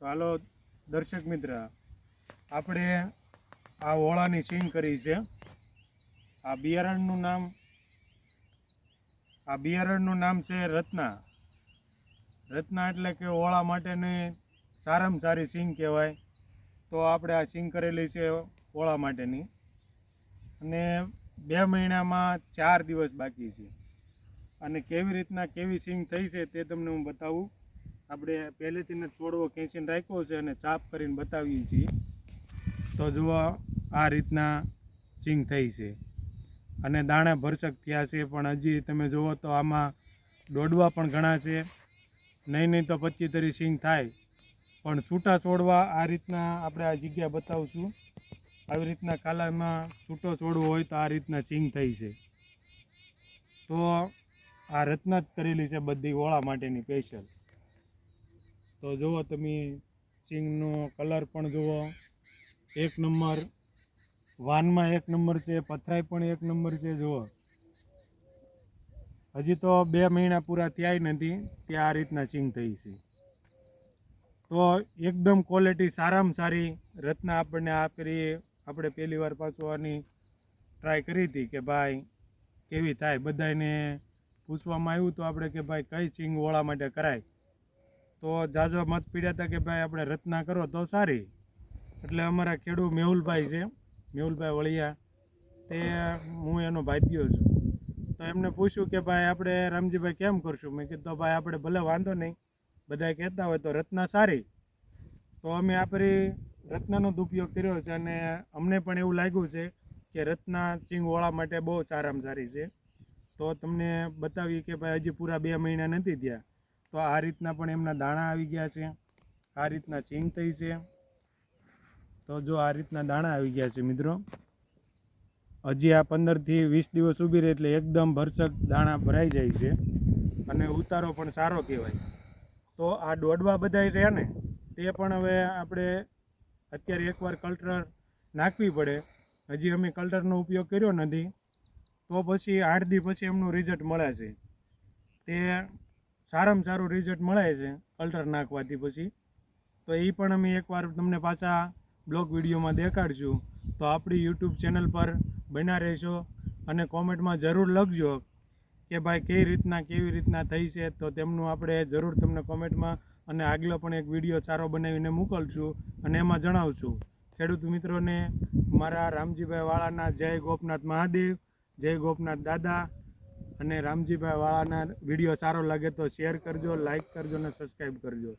તો હાલો, દર્શક મિત્ર, આપણે આ ઓળાની સિંગ કરી છે. આ બિયારણનું નામ, આ બિયારણનું નામ છે રત્ના. રત્ના એટલે કે ઓળા માટેની સારામાં સારી સિંગ કહેવાય. તો આપણે આ સિંગ કરેલી છે ઓળા માટેની. અને બે મહિનામાં ચાર દિવસ બાકી છે. અને કેવી રીતના કેવી સિંગ થઈ છે તે તમને હું બતાવું. આપણે પહેલેથી જ છોડવો ખેંચીને રાખ્યો છે અને ચાપ કરીને બતાવીએ છીએ. તો જુઓ, આ રીતના સિંગ થઈ છે. અને દાણા ભરસક થયા છે, પણ હજી તમે જુઓ તો આમાં દોડવા પણ ઘણા છે. નહીં નહીં તો પચીસ તરી સિંગ થાય. પણ છૂટા છોડવા આ રીતના આપણે આ જગ્યા બતાવશું. આવી રીતના કાલામાં છૂટો છોડવો હોય તો આ રીતના સિંગ થઈ છે. તો આ રચના જ કરેલી છે બધી ઓળા માટેની સ્પેશિયલ તો જુઓ તમે સિંગનો કલર પણ જુઓ. એક નંબર, વાનમાં એક નંબર છે, પથરાઈ પણ એક નંબર છે, જુઓ. હજી તો બે મહિના પૂરા થયા નથી, ત્યાં આ રીતના સિંગ થઈ છે. તો એકદમ ક્વોલિટી સારામાં સારી રત્ના આપણને આ કરી, આપણે પહેલી વાર પાછું આની ટ્રાય કરી હતી કે ભાઈ, કેવી થાય? બધાને પૂછવામાં આવ્યું તો આપણે કે ભાઈ, કઈ સિંગ ઓળા માટે કરાય? તો જાજો મત પીડ્યા હતા કે ભાઈ આપણે રચના કરો તો સારી. એટલે અમારા ખેડૂત મેહુલભાઈ છે. મેહુલભાઈ વળિયા. તે, હું એનો ભાઈદ્યો છું. તો એમને પૂછ્યું કે ભાઈ આપણે રામજીભાઈ કેમ કરશું? મેં કીધું ભાઈ આપણે ભલે વાંધો નહીં. બધા કહેતા હોય તો રત્ના સારી. તો અમે આપણી રત્નાનો દુપયોગ કર્યો છે અને અમને પણ એવું લાગ્યું છે કે રત્ના ચીંગવાળા માટે બહુ સારામાં સારી છે. તો તમને બતાવી કે ભાઈ હજી પૂરા બે મહિના નથી થયા. તો આ રીતના પણ એમના દાણા આવી ગયા છે. આ રીતના ચીંગ થઈ છે. તો જો આ રીતના દાણા આવી ગયા છે મિત્રો. હજી આ પંદરથી વીસ દિવસ ઊભી રહે એટલે એકદમ ભરસક દાણા ભરાઈ જાય છે અને ઉતારો પણ સારો કહેવાય. તો આ દોડવા બધા રહ્યા ને, તે પણ હવે આપણે અત્યારે એકવાર કલ્ટર નાખવી પડે. હજી અમે કલ્ટરનો ઉપયોગ કર્યો નથી. તો પછી આઠ દી પછી એમનું રિઝલ્ટ મળે છે. તે સારામાં સારું રિઝલ્ટ મળે છે કલ્ટર નાખવાથી પછી. તો એ પણ અમે એકવાર તમને પાછા બ્લોગ વિડીયોમાં દેખાડશું. તો આપણી યુટ્યુબ ચેનલ પર બન્યા રહેશો અને કોમેન્ટમાં જરૂર લખજો કે ભાઈ કઈ રીતના, કેવી રીતના થઈ છે. તો તેમનું આપણે જરૂર તમને કોમેન્ટમાં અને આગલો પણ એક વીડિયો સારો બનાવીને મોકલશું અને એમાં જણાવશું. ખેડૂત મિત્રોને, મારા રામજીભાઈ વાળાના જય ગોપનાથ મહાદેવ, જય ગોપનાથ દાદા અને રામજીભાઈ વાળાના વીડિયો સારો લાગે તો શેર કરજો લાઈક કરજો અને સબસ્ક્રાઈબ કરજો.